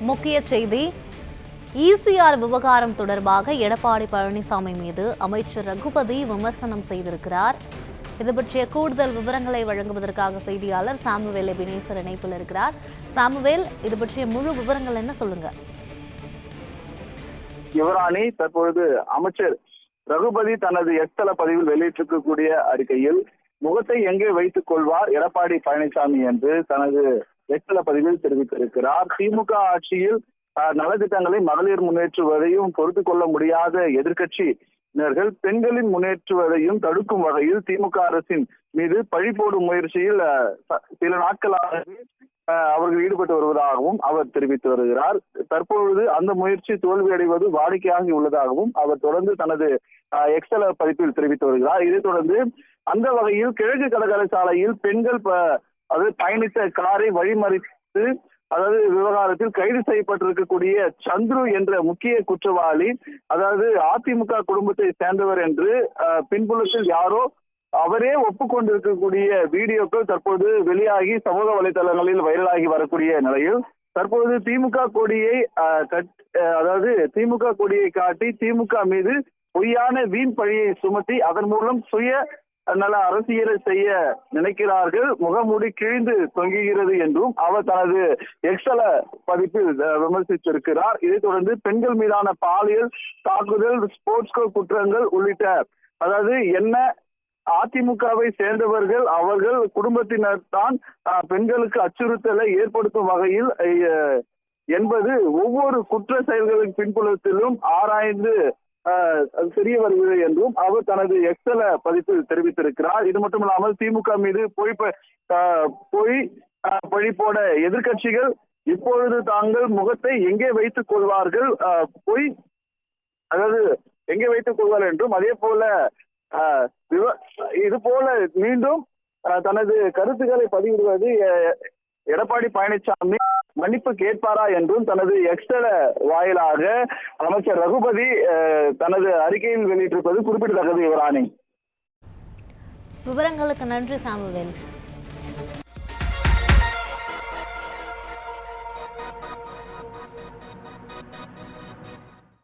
முக்கிய செய்தி ஈசிஆர் விவகாரம் தொடர்பாக எடப்பாடி பழனிசாமி மீது அமைச்சர் ரகுபதி விமர்சனம் செய்திருக்கிறார். இது பற்றிய கூடுதல் விவரங்களை வழங்குவதற்காக செய்தியாளர் சாமுவேல் எபினேசர் இணைப்பில் இருக்கிறார். சாமுவேல் இது பற்றிய முழு விவரங்கள் என்ன சொல்லுங்க? யுவராணி தற்பொழுது அமைச்சர் ரகுபதி தனது எக்ஸ்தல பதிவில் வெளியிட்டிருக்கக்கூடிய அறிக்கையில் முகத்தை எங்கே வைத்துக் கொள்வார் எடப்பாடி பழனிசாமி என்று தனது வெற்றில பதிவில் தெரிவித்திருக்கிறார்? திமுக ஆட்சியில் அஹ், நலத்திட்டங்களை மகளிர் முன்னேற்றுவதையும் பொறுத்து கொள்ள முடியாத எதிர்க்கட்சியினர்கள் பெண்களின் முன்னேற்றுவதையும் தடுக்கும் வகையில் திமுக அரசின் மீது பழி போடும் முயற்சியில் சில நாட்களாக அஹ், அவர்கள் ஈடுபட்டு வருவதாகவும் அவர் தெரிவித்து வருகிறார். தற்பொழுது அந்த முயற்சி தோல்வியடைவது வாடிக்கையாகி உள்ளதாகவும் அவர் தொடர்ந்து தனது எக்ஸல பதிப்பில் தெரிவித்து வருகிறார். இதைத் தொடர்ந்து அந்த வகையில் கிழக்கு கடற்கரை சாலையில் பெண்கள் ப- அது பயணித்த காரை வழிமறித்து அதாவது விவகாரத்தில் கைது செய்யப்பட்டிருக்கக்கூடிய சந்துரு என்ற முக்கிய குற்றவாளி அதாவது அதிமுக குடும்பத்தை சேர்ந்தவர் என்று பின்புலத்தில் யாரோ அவரே ஒப்புக்கொண்டிருக்கக்கூடிய வீடியோக்கள் தற்போது வெளியாகி சமூக வலைதளங்களில் வைரலாகி வரக்கூடிய நிலையில் தற்போது திமுக கொடியை கட்- அதாவது திமுக கொடியை காட்டி திமுக மீது பொய்யான வீண் பழியை சுமத்தி அதன் மூலம் சுய அதனால அரசியலை செய்ய நினைக்கிறார்கள். முகமூடி கிழிந்து தொங்குகிறது என்றும் அவர் தனது எக்ஸல பதிப்பில் விமர்சித்திருக்கிறார். இதைத் தொடர்ந்து பெண்கள் மீதான பாலியல் தாக்குதல் ஸ்போர்ட்ஸ் குற்றங்கள் உள்ளிட்ட அதாவது என்ன அதிமுகவை சேர்ந்தவர்கள் அவர்கள் குடும்பத்தினர் தான் அஹ், பெண்களுக்கு அச்சுறுத்தலை ஏற்படுத்தும் வகையில் என்பது ஒவ்வொரு குற்ற செயல்களின் பின்புலத்திலும் ஆராய்ந்து அஹ், அது தெரிய வருகிறது என்றும் அவர் தனது எக்ஸல பதித்து தெரிவித்திருக்கிறார். இது மட்டுமில்லாமல் திமுக மீது பொய் பொய் பழிப்போட பழி போட எதிர்க்கட்சிகள் இப்பொழுது தாங்கள் முகத்தை எங்கே வைத்துக் கொள்வார்கள்? பொய் அதாவது எங்கே வைத்துக் கொள்வார் என்றும் அதே போல அஹ், இது போல மீண்டும் அஹ், தனது கருத்துக்களை பதிவிடுவது எடப்பாடி பழனிசாமி மன்னிப்பு கேட்பாரா என்றும் தனது எக்ஸ்டல வாயிலாக அமைச்சர் ரகுபதி தனது அறிக்கையில் வெளியிட்டிருப்பது குறிப்பிடத்தக்கது இவரானி விவரங்களுக்கு நன்றி சாமுவேல்.